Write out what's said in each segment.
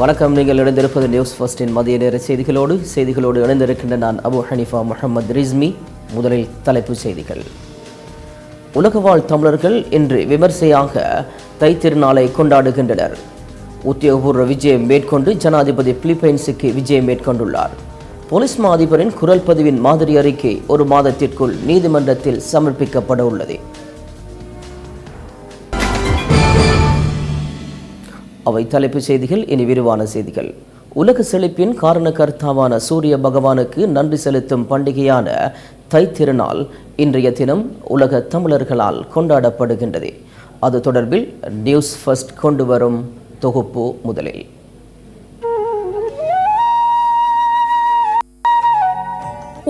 வணக்கம். நீங்கள் இணைந்திருப்பது நியூஸ் ஃபர்ஸ்டின் மதிய நேர செய்திகளோடு செய்திகளோடு இணைந்திருக்கின்ற நான் அபு ஹனிஃபா முகமது ரிஸ்மி. முதலில் தலைப்புச் செய்திகள். உலகவாழ் தமிழர்கள் இன்று விமர்சையாக தைத்திருநாளை கொண்டாடுகின்றனர். உத்தியோகபூர்வ விஜயம் மேற்கொண்டு ஜனாதிபதி பிலிப்பைன்ஸுக்கு விஜயம் மேற்கொண்டுள்ளார். போலீஸ் மா அதிபரின் குரல் பதிவின் மாதிரி அறிக்கை ஒரு மாதத்திற்குள் நீதிமன்றத்தில் சமர்ப்பிக்கப்பட உள்ளது அவை தலைப்புச் செய்திகள் இனி விரிவான செய்திகள். உலக செழிப்பின் காரணக்கர்த்தாவான சூரிய பகவானுக்கு நன்றி செலுத்தும் பண்டிகையான தைத்திருநாள் இன்றைய தினம் உலக தமிழர்களால் கொண்டாடப்படுகின்றது. அது தொடர்பில் நியூஸ் ஃபர்ஸ்ட் கொண்டு வரும் தொகுப்பு முதலில்.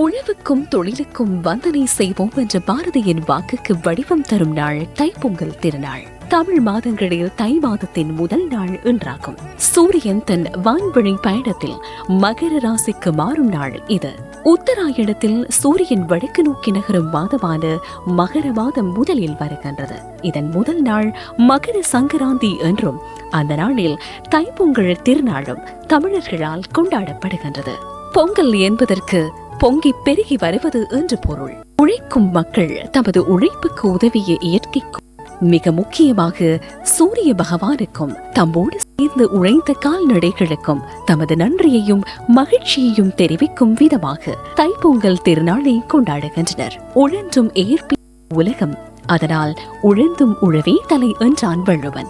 உழவுக்கும் தொழிலுக்கும் வந்தனை செய்வோம் என்ற பாரதியின் வாக்குக்கு வடிவம் தரும் நாள் தைப்பொங்கல் திருநாள். தமிழ் மாதங்களில் தை மாதத்தின் முதல் நாள் என்றாகும் சூரியன் தன் வான்வழி பயணத்தில் மகர ராசிக்கு மாறும் நாள் இது. உத்தராயணத்தில் சூரியன் வடக்கு நோக்கி நகரும் மாதமான மகர மாதம் முதலில் வருகின்றது. இதன் முதல் நாள் மகர சங்கராந்தி என்றும் அந்த நாளில் தைப்பொங்கல் திருநாளும் தமிழர்களால் கொண்டாடப்படுகின்றது. பொங்கல் என்பதற்கு பொங்கி பெருகி வருவது என்று பொருள். உழைக்கும் மக்கள் தமது உழைப்புக்கு உதவிய இயற்கைக்கும் மிக முக்கியமாக சூரிய பகவானுக்கும் தம்மோடு சேர்ந்து உழைத்த கால்நடைகளுக்கும் தமது நன்றியையும் மகிழ்ச்சியையும் தெரிவிக்கும் விதமாக தைப்பொங்கல் திருநாளை கொண்டாடுகின்றனர். உழன்றும் ஏற்பி உலகம் அதனால் உழந்தும் உழவே தலை என்றான் வள்ளுவன்.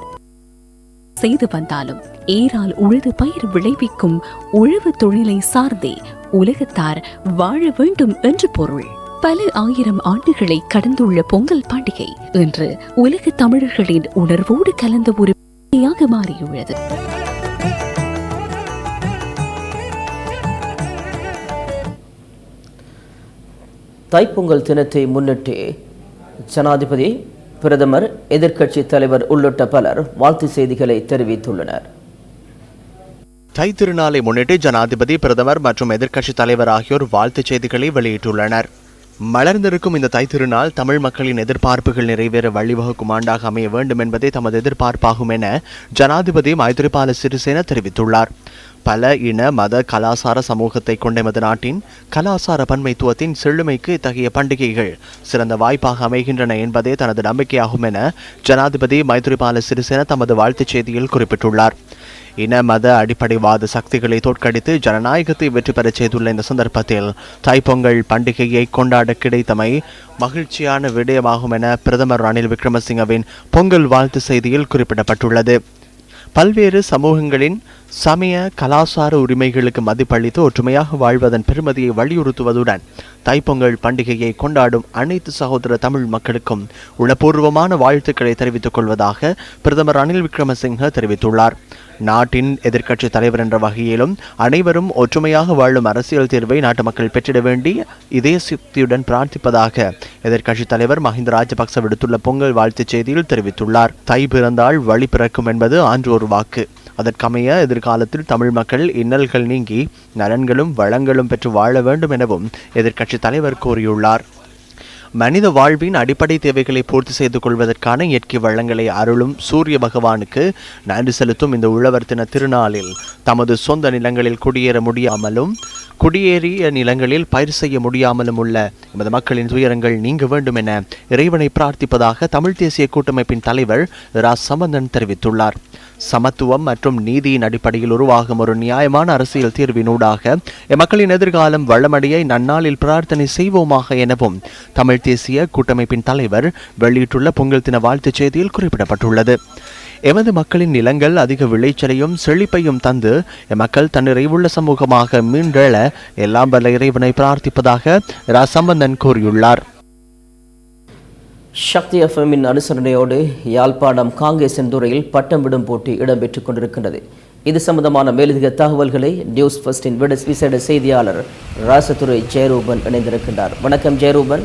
செய்து வந்தாலும் ஏரால் உழுது பயிர் விளைவிக்கும் உழவு தொழிலை சார்ந்தே உலகத்தார் வாழ வேண்டும் என்று பொருள். பல ஆயிரம் ஆண்டுகளை கடந்துள்ள பொங்கல் பண்டிகை இன்று உலக தமிழர்களின் உணர்வோடு கலந்த ஒரு பண்டிகையாக மாறியுள்ளது. தைப்பொங்கல் தினத்தை முன்னிட்டு ஜனாதிபதி பிரதமர் எதிர்க்கட்சி தலைவர் உள்ளிட்ட பலர் வாழ்த்து செய்திகளை தெரிவித்துள்ளனர். தை திருநாளை முன்னிட்டு ஜனாதிபதி பிரதமர் மற்றும் எதிர்க்கட்சித் தலைவர் ஆகியோர் வாழ்த்துச் செய்திகளை வெளியிட்டுள்ளனர். மலர்ந்திருக்கும் இந்த தை திருநாள் தமிழ் மக்களின் எதிர்பார்ப்புகள் நிறைவேற வழிவகுக்கும் ஆண்டாக அமைய வேண்டும் என்பதே தமது எதிர்பார்ப்பாகும் என ஜனாதிபதி மைத்ரிபால சிறிசேன தெரிவித்துள்ளார். பல இன மத கலாசார சமூகத்தை கொண்ட எமது நாட்டின் கலாசார பன்மைத்துவத்தின் செழுமைக்கு இத்தகைய பண்டிகைகள் சிறந்த வாய்ப்பாக அமைகின்றன என்பதே தனது நம்பிக்கையாகும் என ஜனாதிபதி மைத்ரிபால சிறிசேன தமது வாழ்த்துச் செய்தியில் குறிப்பிட்டுள்ளார். இன மத அடிப்படைவாத சக்திகளை தோற்கடித்து ஜனநாயகத்தை வெற்றி பெறச் செய்துள்ள இந்த சந்தர்ப்பத்தில் தாய்ப்பொங்கல் பண்டிகையை கொண்டாட கிடைத்தமை மகிழ்ச்சியான விடயமாகும் என பிரதமர் ரணில் விக்ரமசிங்கவின் பொங்கல் வாழ்த்து செய்தியில் குறிப்பிடப்பட்டுள்ளது. பல்வேறு சமூகங்களின் சமய கலாசார உரிமைகளுக்கு மதிப்பளித்து ஒற்றுமையாக வாழ்வதன் பெருமதியை வலியுறுத்துவதுடன் தைப்பொங்கல் பண்டிகையை கொண்டாடும் அனைத்து சகோதர தமிழ் மக்களுக்கும் உளப்பூர்வமான வாழ்த்துக்களை தெரிவித்துக் கொள்வதாக பிரதமர் ரணில் விக்ரமசிங்க தெரிவித்துள்ளார். நாட்டின் எதிர்க்கட்சி தலைவர் என்ற வகையிலும் அனைவரும் ஒற்றுமையாக வாழும் அரசியல் தீர்வை நாட்டு மக்கள் பெற்றிட வேண்டி இதே சக்தியுடன் பிரார்த்திப்பதாக எதிர்க்கட்சி தலைவர் மஹிந்த ராஜபக்ச விடுத்துள்ள பொங்கல் வாழ்த்துச் செய்தியில் தெரிவித்துள்ளார். தை பிறந்தால் வழி பிறக்கும் என்பது ஆன்று ஒரு வாக்கு. அதற்கமைய எதிர்காலத்தில் தமிழ் மக்கள் இன்னல்கள் நீங்கி நலன்களும் வளங்களும் பெற்று வாழ வேண்டும் எனவும் எதிர்க்கட்சி தலைவர் கூறியுள்ளார். மனித வாழ்வின் அடிப்படை தேவைகளை பூர்த்தி செய்து கொள்வதற்கான இயற்கை வளங்களை அருளும் சூரிய பகவானுக்கு நன்றி செலுத்தும் இந்த உழவர் தின திருநாளில். தமது சொந்த நிலங்களில் குடியேற முடியாமலும் குடியேறிய நிலங்களில் பயிர் செய்ய முடியாமலும் உள்ள எமது மக்களின் துயரங்கள் நீங்க வேண்டும் என இறைவனை பிரார்த்திப்பதாக தமிழ் தேசிய கூட்டமைப்பின் தலைவர் ரா சம்பந்தன் தெரிவித்துள்ளார். சமத்துவம் மற்றும் நீதியின் அடிப்படையில் உருவாகும் ஒரு நியாயமான அரசியல் தீர்வினூடாக எமக்களின் எதிர்காலம் வளமடைய நன்னாளில் பிரார்த்தனை செய்வோமாக எனவும் தமிழ் தேசிய கூட்டமைப்பின் தலைவர் வெளியிட்டுள்ள பொங்கல் தின வாழ்த்துச் செய்தியில் குறிப்பிடப்பட்டுள்ளது. எமது மக்களின் நிலங்கள் அதிக விளைச்சலையும் செழிப்பையும் தந்து எம்மக்கள் தன்னிறைவுள்ள சமூகமாக மீண்டெழ எல்லாம் வல்ல இறைவனை பிரார்த்திப்பதாக ரா சம்பந்தன் கூறியுள்ளார். சக்தி எஃப்எம்மின் அனுசரணையோடு யாழ்ப்பாணம் காங்கேசன் துறையில் பட்டம் விடும் போட்டி இடம்பெற்றுக் கொண்டிருக்கின்றது. இது சம்பந்தமான மேலதிக தகவல்களை நியூஸ் ஃபர்ஸ்டின் விட விசேட செய்தியாளர் ராசத்துறை ஜெயரூபன் இணைந்திருக்கின்றார். வணக்கம் ஜெயரூபன்.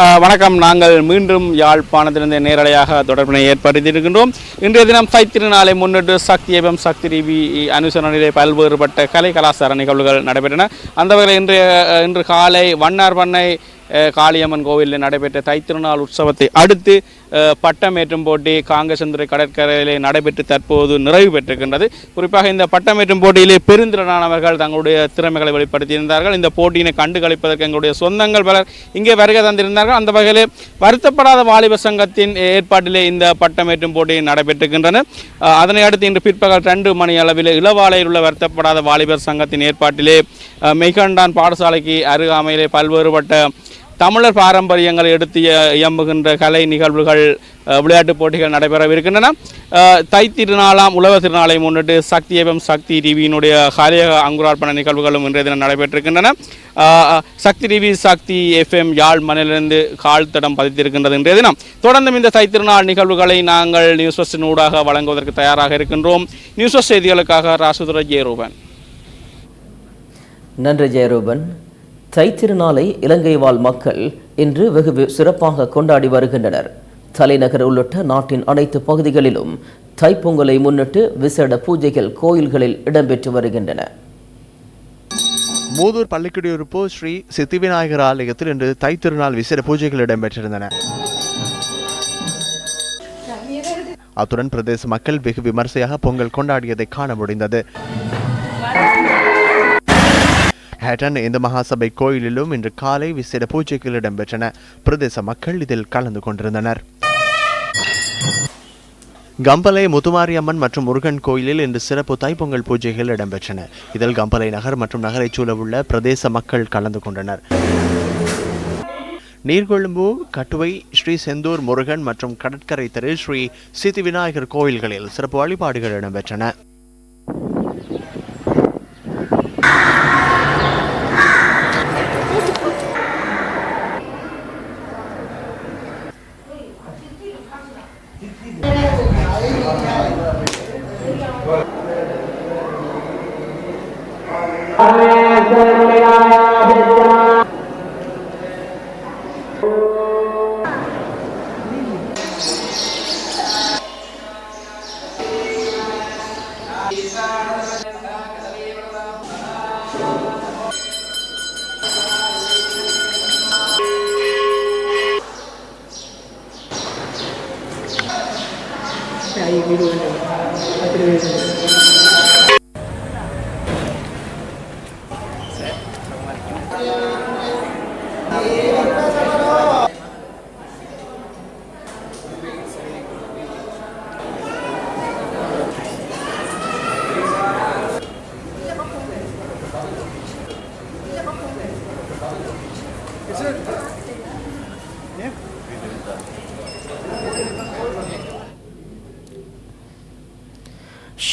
ஆஹ் வணக்கம். நாங்கள் மீண்டும் யாழ்ப்பாணத்திலிருந்து நேரடியாக தொடர்பினை ஏற்படுத்தியிருக்கின்றோம். இன்றைய தினம் சைத்திருநாளை முன்னிட்டு சக்தி ஏபம் சக்தி டிவி அனுசரணையிலே பல்வேறுபட்ட கலை கலாச்சார நிகழ்வுகள் நடைபெற்றன. அந்த வகையில் இன்றைய இன்று காலை வண்ணார் பண்ணை காளியம்மன் கோவிலில் நடைபெற்ற தைத்திருநாள் உற்சவத்தை அடுத்து பட்டமேற்றும் போட்டி காங்கசந்திரை கடற்கரையிலே நடைபெற்று தற்போது நிறைவு பெற்றிருக்கின்றது. குறிப்பாக இந்த பட்டமேற்றும் போட்டியிலே பெருந்திறனானவர்கள் தங்களுடைய திறமைகளை வெளிப்படுத்தியிருந்தார்கள். இந்த போட்டியினை கண்டுகளிப்பதற்கு எங்களுடைய சொந்தங்கள் பலர் இங்கே வருகை தந்திருந்தார்கள். அந்த வகையிலே வருத்தப்படாத வாலிப சங்கத்தின் ஏற்பாட்டிலே இந்த பட்டமேற்றும் போட்டி நடைபெற்றிருக்கின்றன. அதனை அடுத்து இன்று பிற்பகல் ரெண்டு மணி அளவில் இளவாலையில் உள்ள வருத்தப்படாத வாலிபர் சங்கத்தின் ஏற்பாட்டிலே அஹ், மெய்கண்டான் பாடசாலைக்கு அருகாமையிலே பல்வேறுபட்ட தமிழர் பாரம்பரியங்களை எடுத்து இயம்புகின்ற கலை நிகழ்வுகள் விளையாட்டுப் போட்டிகள் நடைபெறவிருக்கின்றன. அஹ், தை திருநாளாம் உழவர் திருநாளை முன்னிட்டு சக்தி ஏபம் சக்தி டிவியினுடைய காலியக அங்குரார்ப்பண நிகழ்வுகளும் இன்றைய தினம் நடைபெற்றிருக்கின்றன. சக்தி டிவி சக்தி எஃப்எம் யாழ் மண்ணிலிருந்து கால் தடம் பதித்திருக்கின்றது இன்றைய தினம். தொடர்ந்தும் இந்த தை திருநாள் நிகழ்வுகளை நாங்கள் நியூஸ் ஃபஸ்டின் ஊடாக வழங்குவதற்கு தயாராக இருக்கின்றோம். நியூஸ் ஃபஸ்ட் செய்திகளுக்காக ராசுதுர ஜெயரூபன். நன்றி ஜெயரூபன். தைத்திருநாளை இலங்கை வாழ் மக்கள் இன்று வெகு சிறப்பாக கொண்டாடி வருகின்றனர். தலைநகர் உள்ளிட்ட நாட்டின் அனைத்து பகுதிகளிலும் தைப்பொங்கலை முன்னிட்டு விசேட பூஜைகள் கோயில்களில் இடம்பெற்று வருகின்றன. மூதூர் பள்ளிக்குடியிருப்பு ஸ்ரீ சித்திவிநாயகர் ஆலயத்தில் இன்று தைத்திருநாள் விசேட பூஜைகள் இடம்பெற்றிருந்தன. அத்துடன் பிரதேச மக்கள் வெகு விமர்சையாக பொங்கல் கொண்டாடியதை காண முடிந்தது. ஹேட்டன் இந்து மகாசபை கோயிலிலும் இன்று காலை விசேட பூஜைகள் இடம்பெற்றன. பிரதேச மக்கள் இதில் கலந்து கொண்டிருந்தனர். கம்பலை முத்துமாரியம்மன் மற்றும் முருகன் கோயிலில் இன்று சிறப்பு தைப்பொங்கல் பூஜைகள் இடம்பெற்றன. இதில் கம்பலை நகர் மற்றும் நகரைச் சூழவுள்ள பிரதேச மக்கள் கலந்து கொண்டனர். நீர்கொழும்பு கட்டுவை ஸ்ரீ செந்தூர் முருகன் மற்றும் கடற்கரை தெரு ஸ்ரீ சித்தி விநாயகர் கோயில்களில் சிறப்பு வழிபாடுகள் இடம்பெற்றன.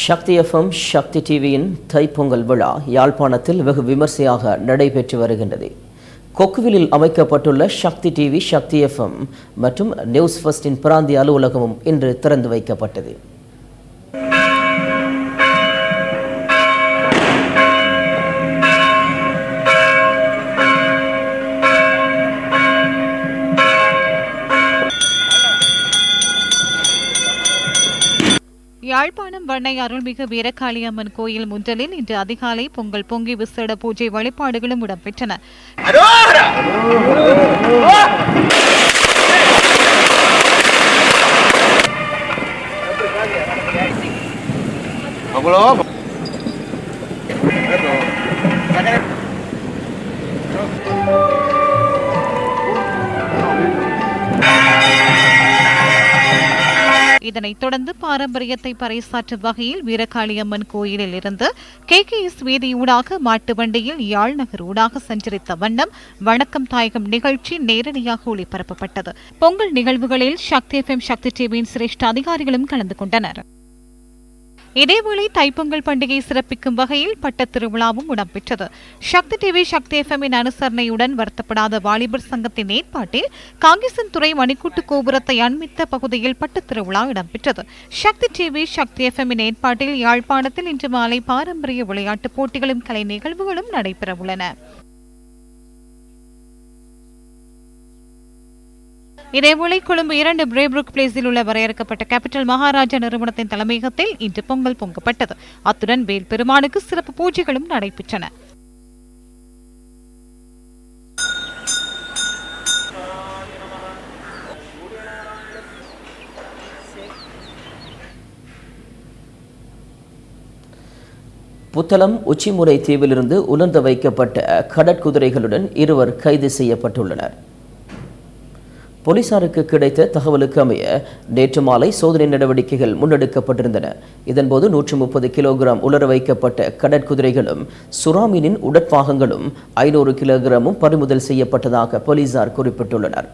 சக்தி எஃப்எம் சக்தி டிவியின் தைப்பொங்கல் விழா யாழ்ப்பாணத்தில் வெகு விமர்சையாக நடைபெற்று வருகின்றது. கொக்குவிலில் அமைக்கப்பட்டுள்ள சக்தி டிவி சக்தி எஃப்எம் மற்றும் நியூஸ் ஃபர்ஸ்டின் பிராந்திய அலுவலகமும் இன்று திறந்து வைக்கப்பட்டது. யாழ்ப்பாணம் வண்ணை அருள்மிகு வீரகாளியம்மன் கோயில் முன்றலில் இன்று அதிகாலை பொங்கல் பொங்கி விசேட பூஜை வழிபாடுகளும் இடம்பெற்றன. இதனைத் தொடர்ந்து பாரம்பரியத்தை பறைசாற்றும் வகையில் வீரகாளியம்மன் கோயிலில் இருந்து கே. கே. எஸ். வீதியூடாக மாட்டு வண்டியில் யாழ் நகர் ஊடாக சஞ்சரித்த வண்ணம் வணக்கம் தாயகம் நிகழ்ச்சி நேரடியாக ஒளிபரப்பப்பட்டது. பொங்கல் நிகழ்வுகளில் சக்தி எஃப்எம் சக்தி டிவியின் சிரேஷ்ட அதிகாரிகளும் கலந்து கொண்டனர். இதேவேளை தைப்பொங்கல் பண்டிகை சிறப்பிக்கும் வகையில் பட்டத் திருவிழாவும் இடம்பெற்றது. சக்தி டிவி சக்தி எஃப்எம்மின் அனுசரணையுடன் வருத்தப்படாத வாலிபர் சங்கத்தின் ஏற்பாட்டில் காங்கேசன் துறை மணிக்கூட்டு கோபுரத்தை அண்மித்த பகுதியில் பட்ட திருவிழா இடம்பெற்றது. சக்தி டிவி சக்தி எஃப்எம்மின் ஏற்பாட்டில் யாழ்ப்பாணத்தில் இன்று மாலை பாரம்பரிய விளையாட்டுப் போட்டிகளும் கலை நிகழ்வுகளும் நடைபெறவுள்ளன. இதேவேளை கொழும்பு இரண்டு பிரேபுருக் பிளேஸில் உள்ள வரையறுக்கப்பட்ட கேபிட்டல் மகாராஜா நிறுவனத்தின் தலைமையகத்தில் இன்று பொங்கல் பொங்கப்பட்டது. அத்துடன் வேல் பெருமானுக்கு சிறப்பு பூஜைகளும் நடைபெற்றன. புத்தளம் உச்சிமுறை தீவிலிருந்து உலர்ந்து வைக்கப்பட்ட கடற்குதிரைகளுடன் இருவர் கைது செய்யப்பட்டுள்ளனர். போலீசாருக்கு கிடைத்த தகவலுக்கு அமைய நேற்று மாலை சோதனை நடவடிக்கைகள் முன்னெடுக்கப்பட்டிருந்தன. இதன்போது நூற்று முப்பது கிலோகிராம் உலர வைக்கப்பட்ட கடற்குதிரைகளும் சுறாமீனின் உடற்பாகங்களும் ஐநூறு கிலோகிராமும் பறிமுதல் செய்யப்பட்டதாக போலீசார் குறிப்பிட்டுள்ளனர்.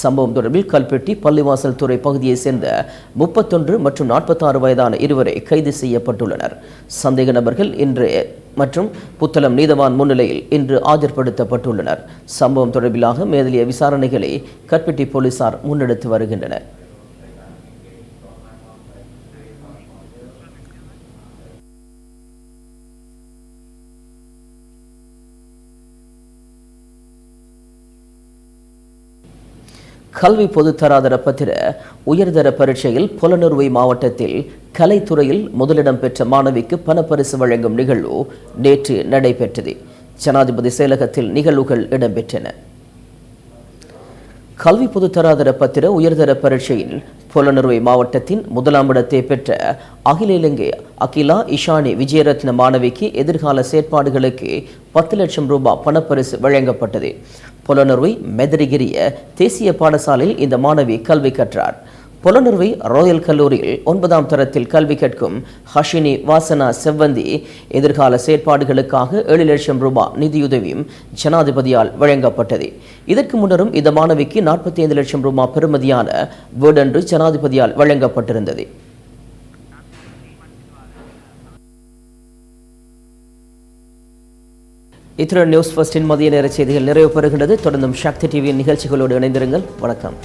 சம்பவம் தொடர்பில் கல்பெட்டி பள்ளிவாசல் துறை பகுதியைச் சேர்ந்த முப்பத்தொன்று மற்றும் நாற்பத்தாறு வயதான இருவரை கைது செய்யப்பட்டுள்ளனர். சந்தேக நபர்கள் இன்று மற்றும் புத்தளம் நீதவான் முன்னிலையில் இன்று ஆஜர்படுத்தப்பட்டுள்ளனர். சம்பவம் தொடர்பிலாக மேதலிய விசாரணைகளை கல்பெட்டி போலீசார் முன்னெடுத்து வருகின்றனர். கல்வி பொதுத்தராதர பத்திர உயர்தர பரீட்சையில் புலனறுவை மாவட்டத்தில் கலைத்துறையில் முதலிடம் பெற்ற மாணவிக்கு பணப்பரிசு வழங்கும் நிகழ்வு நேற்று நடைபெற்றது. ஜனாதிபதி செயலகத்தில் நிகழ்வுகள் இடம்பெற்றன. கல்வி பொதுத்தராதர பத்திர உயர்தர பரீட்சையில் புலனறுவை மாவட்டத்தின் முதலாம் இடத்தை பெற்ற அகில இலங்கை அகிலா இஷானி விஜயரத்ன மாணவிக்கு எதிர்கால செயற்பாடுகளுக்கு பத்து லட்சம் ரூபாய் பணப்பரிசு வழங்கப்பட்டது. புலனறுவை மெதரிகிரிய தேசிய பாடசாலையில் இந்த மாணவி கல்வி கற்றார். புலனறுவை ராயல் கல்லூரியில் ஒன்பதாம் தரத்தில் கல்வி கற்கும் ஹஷினி வாசனா செவ்வந்தி எதிர்கால செயற்பாடுகளுக்காக ஏழு லட்சம் ரூபாய் நிதியுதவியும் ஜனாதிபதியால் வழங்கப்பட்டது. இதற்கு முன்னரும் இந்த மாணவிக்கு நாற்பத்தி ஐந்து லட்சம் ரூபாய் பெறுமதியான வீடொன்று ஜனாதிபதியால் வழங்கப்பட்டிருந்தது. இத்துடன் நியூஸ் ஃபர்ஸ்டின் மதிய நேர செய்திகள் நிறைவு பெறுகின்றது. தொடர்ந்தும் சக்தி டிவியின் நிகழ்ச்சிகளோடு இணைந்திருங்கள். வணக்கம்.